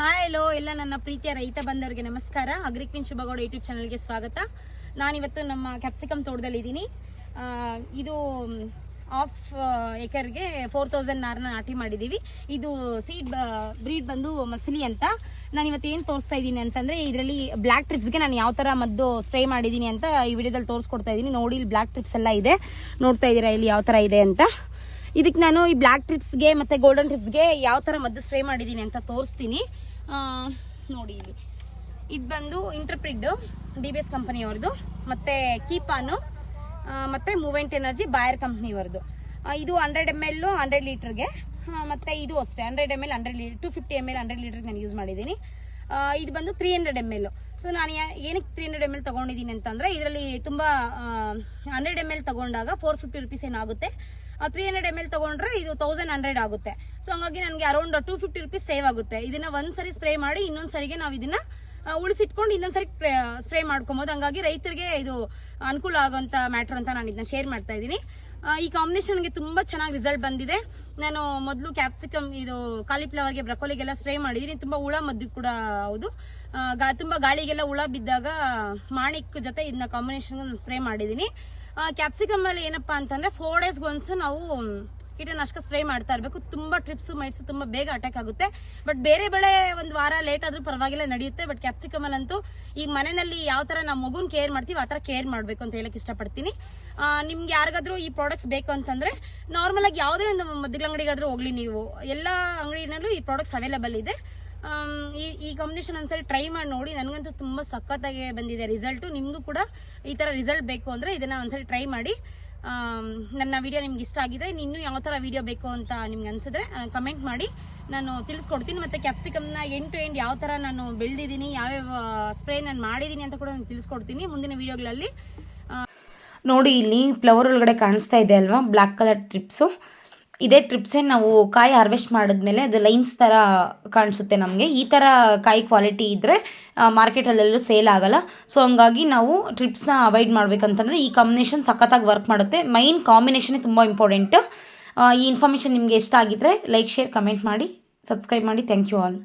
Hi hello ಎಲ್ಲ ನನ್ನ ಪ್ರೀತಿಯ ರೈತ ಬಂದವರಿಗೆ ನಮಸ್ಕಾರ. ಅಗ್ರಿಕ್ವಿನ್ ಶುಭಗೌಡ ಯೂಟ್ಯೂಬ್ ಚಾನಲ್ಗೆ ಸ್ವಾಗತ. ನಾನಿವತ್ತು ನಮ್ಮ ಕ್ಯಾಪ್ಸಿಕಮ್ ತೋಟದಲ್ಲಿದ್ದೀನಿ ಇದು ಆಫ್ ಎಕರ್ಗೆ ಫೋರ್ ತೌಸಂಡ್ ನಾರನ್ನ ನಾಟಿ ಮಾಡಿದ್ದೀವಿ ಇದು ಸೀಡ್ ಬ್ರೀಡ್ ಬಂದು ಮಸಲಿ ಅಂತ. ನಾನು ಏನು ತೋರಿಸ್ತಾ ಇದ್ದೀನಿ ಅಂತಂದರೆ, ಇದರಲ್ಲಿ ಬ್ಲ್ಯಾಕ್ ಟ್ರಿಪ್ಸ್ಗೆ ನಾನು ಯಾವ ಥರ ಮದ್ದು ಸ್ಪ್ರೇ ಮಾಡಿದ್ದೀನಿ ಅಂತ ಈ ವಿಡಿಯೋದಲ್ಲಿ ತೋರಿಸ್ಕೊಡ್ತಾ ಇದ್ದೀನಿ. ನೋಡಿ, ಇಲ್ಲಿ ಬ್ಲ್ಯಾಕ್ ಟ್ರಿಪ್ಸ್ ಎಲ್ಲ ಇದೆ. ನೋಡ್ತಾ ಇದ್ದೀರಾ ಇಲ್ಲಿ ಯಾವ ಥರ ಇದೆ ಅಂತ. ಇದಕ್ಕೆ ನಾನು ಈ ಬ್ಲ್ಯಾಕ್ ಟ್ರಿಪ್ಸ್ಗೆ ಮತ್ತು ಗೋಲ್ಡನ್ ಟ್ರಿಪ್ಸ್ಗೆ ಯಾವ ಥರ ಮದ್ದು ಸ್ಪ್ರೇ ಮಾಡಿದ್ದೀನಿ ಅಂತ ತೋರಿಸ್ತೀನಿ. ನೋಡಿ ಇಲ್ಲಿ. ಇದು ಬಂದು ಇಂಟರ್ಪ್ರಿಡ್ ಡಿ ಬಿ ಎಸ್ ಕಂಪನಿಯವ್ರದ್ದು ಮತ್ತು ಕೀಪಾನು ಮತ್ತು ಮೂವೆಂಟ್ ಎನರ್ಜಿ ಬಾಯರ್ ಕಂಪ್ನಿಯವ್ರದ್ದು ಇದು ಹಂಡ್ರೆಡ್ ಎಂ ಎಲ್ ಹಂಡ್ರೆಡ್ ಲೀಟ್ರಿಗೆ ಮತ್ತು ಇದು ಅಷ್ಟೇ hundred M L hundred litre to fifty M L hundred ಲೀಟ್ರಿಗೆ ನಾನು ಯೂಸ್ ಮಾಡಿದ್ದೀನಿ. ಇದು ಬಂದು three hundred M L so ನಾನು ಏನಕ್ಕೆ ತ್ರೀ ಹಂಡ್ರೆಡ್ ಎಂ ಎಲ್ ತೊಗೊಂಡಿದ್ದೀನಿ ಅಂತಂದರೆ, ಇದರಲ್ಲಿ ತುಂಬ ಹಂಡ್ರೆಡ್ ಎಂ ಎಲ್ ತಗೊಂಡಾಗ ಫೋರ್ ಫಿಫ್ಟಿ ರುಪೀಸ್ ಏನಾಗುತ್ತೆ? ತ್ರೀ ಹಂಡ್ರೆಡ್ ಎಂ ಎಲ್ ತೊಗೊಂಡ್ರೆ ಇದು ತೌಸಂಡ್ ಹಂಡ್ರೆಡ್ ಆಗುತ್ತೆ. ಸೊ ಹಂಗಾಗಿ ನನಗೆ around two fifty rupees save ಆಗುತ್ತೆ. ಇದನ್ನ ಒಂದು ಸರಿ ಸ್ಪ್ರೇ ಮಾಡಿ ಇನ್ನೊಂದು ಸರಿಗೆ ನಾವು ಇದನ್ನ ಉಳಿಸಿಟ್ಕೊಂಡು ಇನ್ನೊಂದ್ಸರಿ ಸ್ಪ್ರೇ ಮಾಡ್ಕೊಬೋದು. ಹಂಗಾಗಿ ರೈತರಿಗೆ ಇದು ಅನುಕೂಲ ಆಗುವಂತ ಮ್ಯಾಟರ್ ಅಂತ ನಾನು ಇದನ್ನ ಶೇರ್ ಮಾಡ್ತಾ ಇದ್ದೀನಿ. ಈ ಈ ಕಾಂಬಿನೇಷನ್ಗೆ ತುಂಬಾ ಚೆನ್ನಾಗಿ ರಿಸಲ್ಟ್ ಬಂದಿದೆ. ನಾನು ಮೊದಲು ಕ್ಯಾಪ್ಸಿಕಮ್ ಇದು ಕಾಲಿಫ್ಲವರ್ಗೆ ಬ್ರಕೋಲಿಗೆಲ್ಲ ಸ್ಪ್ರೇ ಮಾಡಿದೀನಿ. ತುಂಬಾ ಹುಳ ಮದ್ದು ಕೂಡ ಹೌದು. ತುಂಬಾ ಗಾಳಿಗೆಲ್ಲ ಹುಳ ಬಿದ್ದಾಗ ಮಾಣಿಕ್ ಜೊತೆ ಇದನ್ನ ಕಾಂಬಿನೇಷನ್ ಸ್ಪ್ರೇ ಮಾಡಿದೀನಿ. ಕ್ಯಾಪ್ಸಿಕಮ್ ಅಲ್ಲಿ ಏನಪ್ಪಾ ಅಂತಂದ್ರೆ ಫೋರ್ ಡೇಸ್ಗೆ ಒನ್ಸು ನಾವು ಕೀಟನಾಶಕ ಸ್ಪ್ರೇ ಮಾಡ್ತಾ ಇರಬೇಕು. ತುಂಬ ಟ್ರಿಪ್ಸ್ ಮೈಟ್ಸ್ ತುಂಬ ಬೇಗ ಅಟ್ಯಾಕ್ ಆಗುತ್ತೆ. ಬಟ್ ಬೇರೆ ಬೆಳೆ ಒಂದು ವಾರ ಲೇಟ್ ಆದ್ರೂ ಪರವಾಗಿಲ್ಲ, ನಡೆಯುತ್ತೆ. ಬಟ್ ಕ್ಯಾಪ್ಸಿಕಮ್ ಅಂತೂ ಈಗ ಮನೆಯಲ್ಲಿ ಯಾವ ತರ ನಾವು ಮಗುನ್ ಕೇರ್ ಮಾಡ್ತೀವಿ ಆ ತರ ಕೇರ್ ಮಾಡಬೇಕು ಅಂತ ಹೇಳಕ್ ಇಷ್ಟಪಡ್ತೀನಿ. ನಿಮ್ಗೆ ಯಾರಿಗಾದ್ರೂ ಈ ಪ್ರಾಡಕ್ಟ್ಸ್ ಬೇಕು ಅಂತಂದ್ರೆ ನಾರ್ಮಲ್ ಆಗಿ ಯಾವುದೇ ಒಂದು ಮದ್ದಿಗಳ ಅಂಗಡಿಗಾದ್ರೂ ಹೋಗ್ಲಿ ನೀವು. ಎಲ್ಲ ಅಂಗಡಿನಲ್ಲೂ ಈ ಪ್ರಾಡಕ್ಟ್ಸ್ ಅವೈಲೇಬಲ್ ಇದೆ. ಈ ಈ ಕಾಂಬಿನೇಷನ್ ಒಂದ್ಸರಿ ಟ್ರೈ ಮಾಡಿ ನೋಡಿ. ನನಗಂತೂ ತುಂಬ ಸಖತ್ತಾಗಿ ಬಂದಿದೆ ರಿಸಲ್ಟು ನಿಮಗೂ ಕೂಡ ಈ ಥರ ರಿಸಲ್ಟ್ ಬೇಕು ಅಂದರೆ ಇದನ್ನು ಒಂದ್ಸರಿ ಟ್ರೈ ಮಾಡಿ. ನನ್ನ ವಿಡಿಯೋ ನಿಮ್ಗೆ ಇಷ್ಟ ಆಗಿದೆ ಇನ್ನೂ ಯಾವ ಥರ ವಿಡಿಯೋ ಬೇಕು ಅಂತ ನಿಮ್ಗೆ ಅನ್ಸಿದ್ರೆ ಕಮೆಂಟ್ ಮಾಡಿ. ನಾನು ತಿಳಿಸ್ಕೊಡ್ತೀನಿ ಮತ್ತು ಕ್ಯಾಪ್ಸಿಕಮ್ನ ಎಂಡ್ ಟು ಎಂಡ್ ಯಾವ ಥರ ನಾನು ಬೆಳೆದಿದ್ದೀನಿ, ಯಾವ್ಯಾವ ಸ್ಪ್ರೇ ನಾನು ಮಾಡಿದ್ದೀನಿ ಅಂತ ಕೂಡ ನಾನು ತಿಳಿಸ್ಕೊಡ್ತೀನಿ ಮುಂದಿನ ವಿಡಿಯೋಗಳಲ್ಲಿ ನೋಡಿ, ಇಲ್ಲಿ ಫ್ಲವರ್ ಒಳಗಡೆ ಕಾಣಿಸ್ತಾ ಇದೆ ಅಲ್ವಾ? ಬ್ಲ್ಯಾಕ್ ಕಲರ್ ಟ್ರಿಪ್ಸು ಇದೇ ಟ್ರಿಪ್ಸೇ ನಾವು ಕಾಯಿ ಹಾರ್ವೆಸ್ಟ್ ಮಾಡಿದ್ಮೇಲೆ ಅದು ಲೈನ್ಸ್ ಥರ ಕಾಣಿಸುತ್ತೆ ನಮಗೆ. ಈ ಥರ ಕಾಯಿ ಕ್ವಾಲಿಟಿ ಇದ್ದರೆ ಮಾರ್ಕೆಟಲ್ಲೆಲ್ಲೂ ಸೇಲ್ ಆಗಲ್ಲ. ಸೊ ಹಂಗಾಗಿ ನಾವು ಟ್ರಿಪ್ಸ್ನ ಅವಾಯ್ಡ್ ಮಾಡಬೇಕಂತಂದರೆ ಈ ಕಾಂಬಿನೇಷನ್ ಸಖತ್ತಾಗಿ ವರ್ಕ್ ಮಾಡುತ್ತೆ. ಮೈನ್ ಕಾಂಬಿನೇಷನೇ ತುಂಬ ಇಂಪಾರ್ಟೆಂಟ್ ಈ ಇನ್ಫಾರ್ಮೇಷನ್ ನಿಮಗೆ ಇಷ್ಟ ಆಗಿದ್ದರೆ ಲೈಕ್ ಶೇರ್ ಕಮೆಂಟ್ ಮಾಡಿ ಸಬ್ಸ್ಕ್ರೈಬ್ ಮಾಡಿ. Thank you all